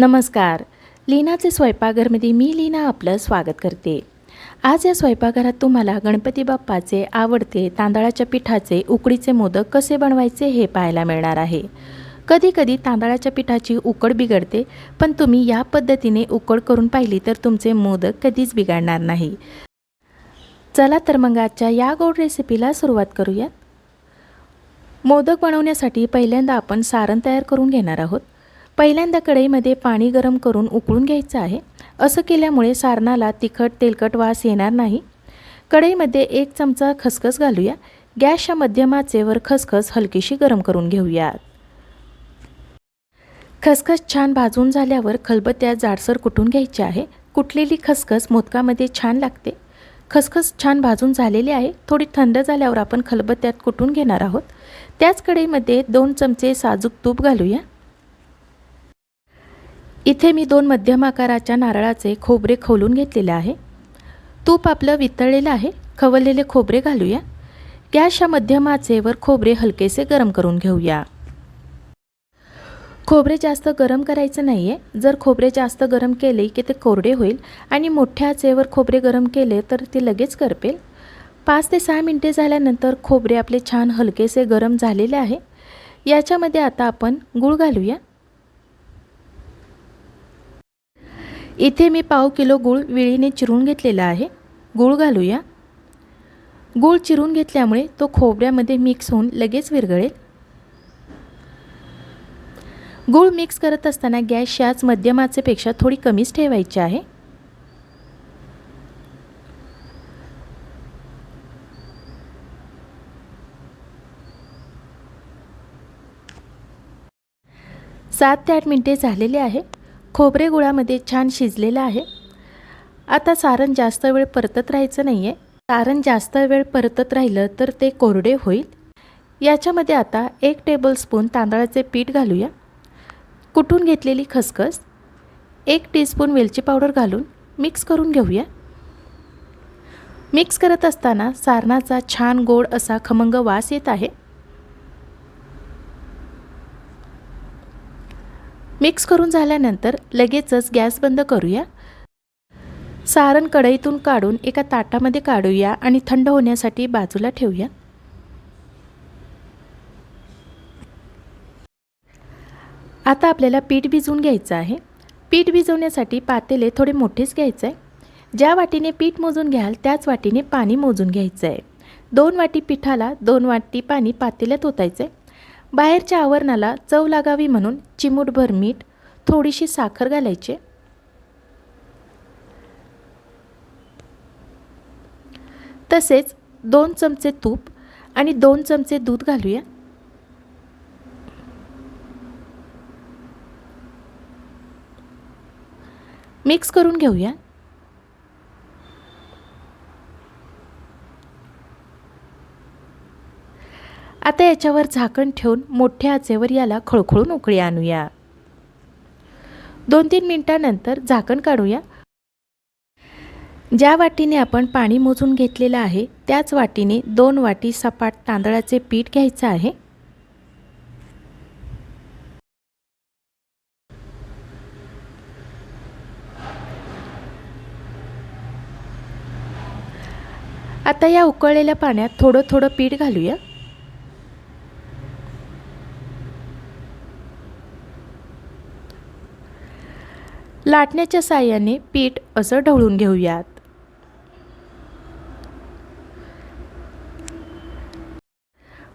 नमस्कार. लीनाचे स्वयंपाकघरमध्ये मी लीना आपलं स्वागत करते. आज या स्वयंपाकघरात तुम्हाला गणपती बाप्पाचे आवडते तांदळाच्या पिठाचे उकडीचे मोदक कसे बनवायचे हे पाहायला मिळणार आहे. कधीकधी तांदळाच्या पिठाची उकड बिघडते पण तुम्ही या पद्धतीने उकड करून पाहिली तर तुमचे मोदक कधीच बिघडणार नाही. चला तर मग आजच्या या गोड रेसिपीला सुरुवात करूयात. मोदक बनवण्यासाठी पहिल्यांदा आपण सारण तयार करून घेणार आहोत. पहिल्यांदा कढईमध्ये पाणी गरम करून उकळून घ्यायचं आहे. असं केल्यामुळे सारणाला तिखट तेलकट वास येणार नाही. कढईमध्ये एक चमचा खसखस घालूया. गॅसच्या मध्यम आचेवर खसखस हलकीशी गरम करून घेऊया खसखस छान भाजून झाल्यावर खलबत्या जाडसर कुटून घ्यायची आहे? कुटलेली खसखस मोदकामध्ये छान लागते? खसखस छान भाजून झालेली आहे. थोडी थंड झाल्यावर आपण खलबत्त्यात कुटून घेणार आहोत? त्याच कढईमध्ये दोन चमचे साजूक तूप घालूया. इथे मी दोन मध्यम आकाराच्या नारळाचे खोबरे खोलून घेतलेले आहे. तूप आपलं वितळलेलं आहे. खवललेले खोबरे घालूया. गॅसच्या मध्यम आचेवर खोबरे हलकेसे गरम करून घेऊया. खोबरे जास्त गरम करायचं नाही आहे जर खोबरे जास्त गरम केले की ते कोरडे होईल आणि मोठ्या आचेवर खोबरे गरम केले तर ते लगेच करपेल. पाच ते सहा मिनटे झाल्यानंतर खोबरे आपले छान हलकेसे गरम झालेले आहे. याच्यामध्ये आता आपण गूळ घालूया. इथे मी पाव किलो गूळ विळीने चिरून घेतलेला आहे. गूळ घालूया. गूळ चिरून घेतल्यामुळे तो खोबऱ्यामध्ये मिक्स होऊन लगेच विरघळेल. गूळ मिक्स करत असताना गॅस याच मध्यमाचेपेक्षा थोडी कमीच ठेवायची आहे. सात ते आठ मिनटे झालेले आहे. खोबरे गुळामध्ये छान शिजलेलं आहे. आता सारण जास्त वेळ परतत राहायचं नाही आहे सारण जास्त वेळ परतत राहिलं तर ते कोरडे होईल. याच्यामध्ये आता एक टेबलस्पून तांदळाचे पीठ घालूया. कुटून घेतलेली खसखस? एक टीस्पून वेलची पावडर घालून मिक्स करून घेऊया. मिक्स करत असताना सारणाचा छान गोड असा खमंग वास येत आहे. मिक्स करून झाल्यानंतर लगेचच गॅस बंद करूया. सारण कढईतून काढून एका ताटामध्ये काढूया आणि थंड होण्यासाठी बाजूला ठेवूया. आता आपल्याला पीठ भिजवून घ्यायचं आहे. पीठ भिजवण्यासाठी पातेले थोडे मोठेच घ्यायचं आहे. ज्या वाटीने पीठ मोजून घ्याल त्याच वाटीने पाणी मोजून घ्यायचं आहे. दोन वाटी पिठाला दोन वाटी पाणी पातेल्यात ओतायचं आहे बाहेरच्या आवरणाला चव लागावी म्हणून चिमूटभर मीठ थोडीशी साखर घालायची. तसेच दोन चमचे तूप आणि दोन चमचे दूध घालूया. मिक्स करून घेऊया. याच्यावर झाकण ठेवून मोठ्या आचेवर याला खळखळून उकळी आणूया. दोन तीन मिनटानंतर झाकण काढूया. ज्या वाटीने आपण पाणी मोजून घेतलेलं आहे त्याच वाटीने दोन वाटी सपाट तांदळाचे पीठ घ्यायचं आहे. आता या उकळलेल्या पाण्यात थोडं थोडं पीठ घालूया. लाटण्याच्या साह्याने पीठ असं ढवळून घेऊयात.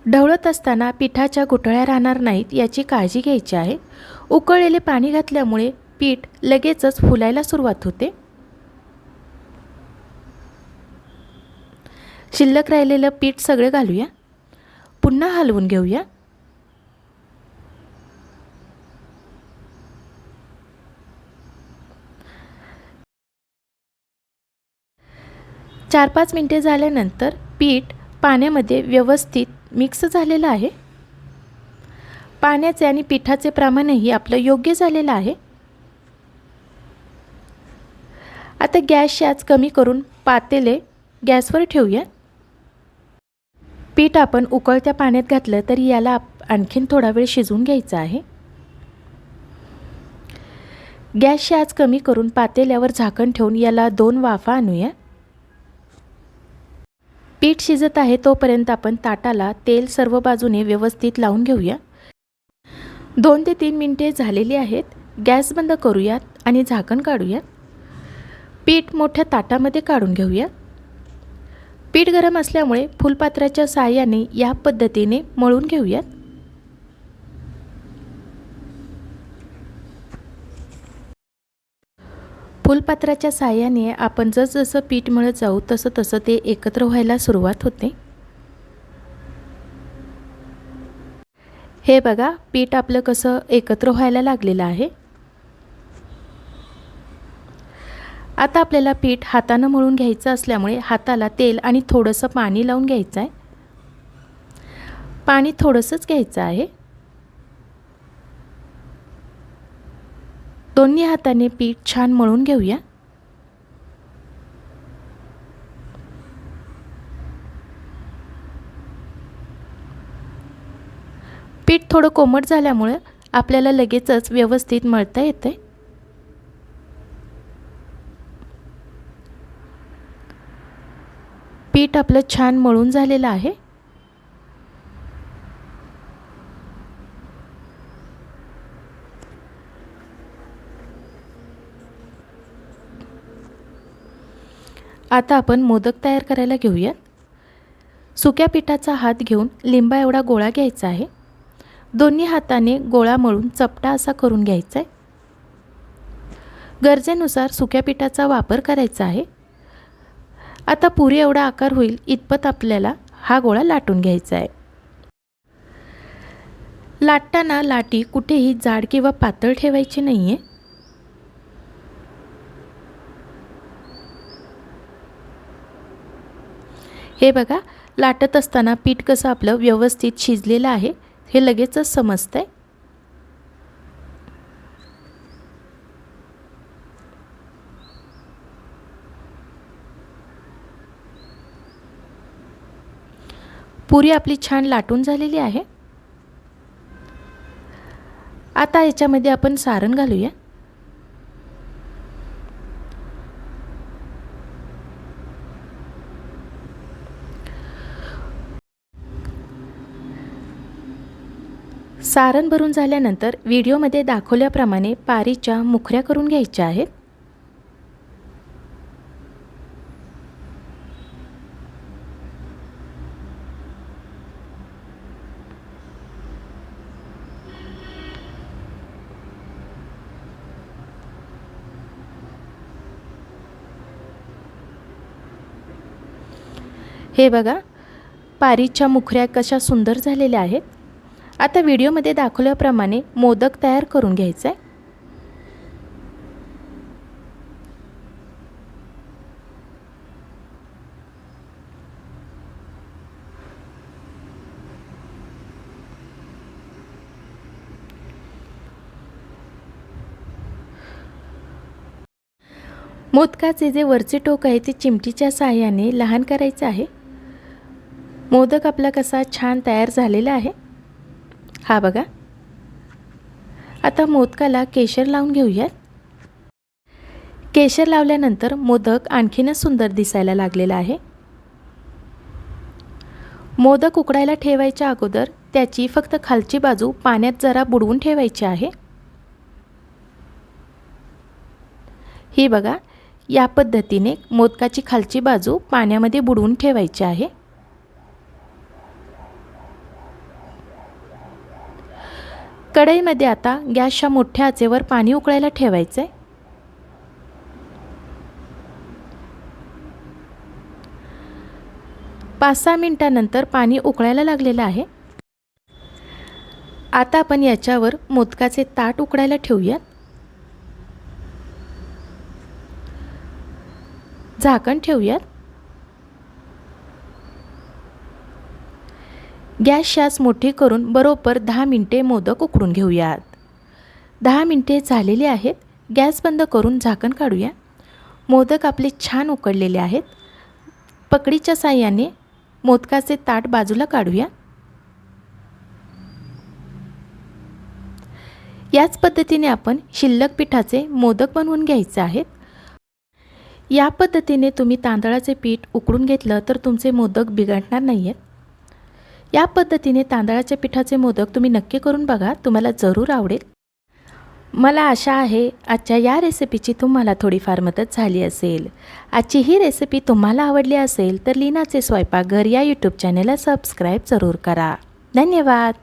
ढवळत असताना पिठाच्या गुठळ्या राहणार नाहीत याची काळजी घ्यायची आहे. उकळलेले पाणी घातल्यामुळे पीठ लगेचच फुलायला सुरुवात होते. शिल्लक राहिलेलं पीठ सगळं घालूया. पुन्हा हलवून घेऊया. चार पाच मिनटे झाल्यानंतर पीठ पाण्यामध्ये व्यवस्थित मिक्स झालेलं आहे. पाण्याचे आणि पिठाचे प्रमाणही आपलं योग्य झालेलं आहे. आता गॅसची आज कमी करून पातेले गॅसवर ठेवूया पीठ आपण उकळत्या पाण्यात घातलं तरी याला आणखीन थोडा वेळ शिजवून घ्यायचा आहे. गॅसची आज कमी करून पातेल्यावर झाकण ठेवून याला दोन वाफा आणूया पीठ शिजत आहे तोपर्यंत आपण ताटाला तेल सर्व बाजूने व्यवस्थित लावून घेऊया. दोन ते तीन मिनटे झालेली आहेत. गॅस बंद करूयात आणि झाकण काढूयात. पीठ मोठ्या ताटामध्ये काढून घेऊया. पीठ गरम असल्यामुळे फुलपात्राच्या साहाय्याने या पद्धतीने मळून घेऊयात. फुलपात्राच्या साहाय्याने आपण जसजसं पीठ मळत जाऊ तसं तसं ते एकत्र व्हायला सुरुवात होते. हे बघा पीठ आपलं कसं एकत्र व्हायला लागलेलं आहे. आता आपल्याला पीठ हातानं मळून घ्यायचं असल्यामुळे हाताला तेल आणि थोडंसं पाणी लावून घ्यायचं आहे पाणी थोडंसंच घ्यायचं आहे. दोन्ही हाताने पीठ छान मळून घेऊया. पीठ थोडं कोमट झाल्यामुळे आपल्याला लगेचच व्यवस्थित मळता येते. पीठ आपलं छान मळून झालेलं आहे. आता आपण मोदक तयार करायला घेऊयात. सुक्या पिठाचा हात घेऊन लिंबा एवढा गोळा घ्यायचा आहे. दोन्ही हाताने गोळा मळून चपटा असा करून घ्यायचा आहे. गरजेनुसार सुक्या पिठाचा वापर करायचा आहे. आता पुरी एवढा आकार होईल इतपत आपल्याला हा गोळा लाटून घ्यायचा आहे. लाटताना लाटी कुठेही जाड किंवा पातळ ठेवायची नाही आहे हे बघा लाटत असताना पीठ कसं आपलं व्यवस्थित शिजलेलं आहे हे लगेचच समजतं आहे पुरी आपली छान लाटून झालेली आहे. आता याच्यामध्ये आपण सारण घालूया. सारण भरून झाल्यानंतर व्हिडिओमध्ये दाखवल्याप्रमाणे पारीच्या मुखऱ्या करून घ्यायच्या आहेत. हे बघा पारीच्या मुखऱ्या कशा सुंदर झालेल्या आहेत. आता व्हिडिओमध्ये दाखवल्याप्रमाणे मोदक तयार करून घ्यायचा. आहे मोदकाचे जे वरचे टोक आहे ते चिमटीच्या साहाय्याने लहान करायचं आहे. मोदक आपला कसा छान तयार झालेला आहे. हा बघा. आता मोदकाला केशर लावून घेऊयात. केशर लावल्यानंतर मोदक आणखीनच सुंदर दिसायला लागलेला आहे. मोदक उकडायला ठेवायच्या अगोदर त्याची फक्त खालची बाजू पाण्यात जरा बुडवून ठेवायची आहे. ही बघा या पद्धतीने मोदकाची खालची बाजू पाण्यामध्ये बुडवून ठेवायची आहे. कढईमध्ये आता गॅसच्या मोठ्या आचेवर पाणी उकळायला ठेवायचं आहे पाच सहा मिनटानंतर पाणी उकळायला लागलेलं आहे. आता आपण याच्यावर मोदकाचे ताट उकडायला ठेवूयात. झाकण ठेवूयात. गॅस शास मोठी करून बरोबर दहा मिनटे मोदक उकडून घेऊयात. दहा मिनटे झालेली आहेत. गॅस बंद करून झाकण काढूया. मोदक आपले छान उकडलेले आहेत. पकडीच्या साह्याने मोदकाचे ताट बाजूला काढूया. याच पद्धतीने आपण शिल्लक पिठाचे मोदक बनवून घ्यायचे आहेत. या पद्धतीने तुम्ही तांदळाचे पीठ उकडून घेतलं तर तुमचे मोदक बिघडणार नाही आहेत या पद्धतीने तांदळाच्या पिठाचे मोदक तुम्ही नक्की करून बघा तुम्हाला जरूर आवडेल. मला आशा आहे आजच्या या रेसिपीची तुम्हाला थोडीफार मदत झाली असेल. आजची ही रेसिपी तुम्हाला आवडली असेल तर लीनाचे स्वयंपाकघर या यूट्यूब चॅनेलला सबस्क्राईब जरूर करा. धन्यवाद!